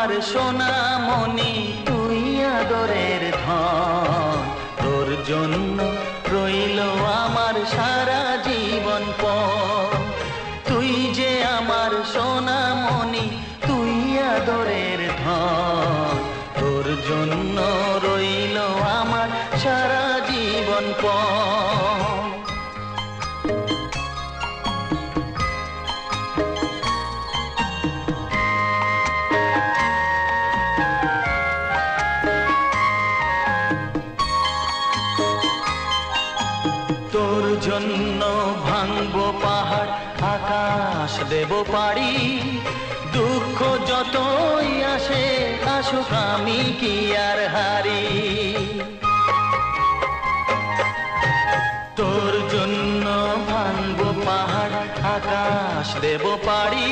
আমার সোনামণি, তুই আদরের ধন। তোর জন্য রইল আমার সারা জীবন পর তুই যে আমার সোনামণি, তুই আদরের ধন। তোর জন্য রইল আমার সারা জীবন পর তোর জন্য ভাঙবো পাহাড়, আকাশ দেব পারি দুঃখ যতই আসে, আসুক আমি কি আর হারি। তোর জন্য ভাঙবো পাহাড়, আকাশ দেব পারি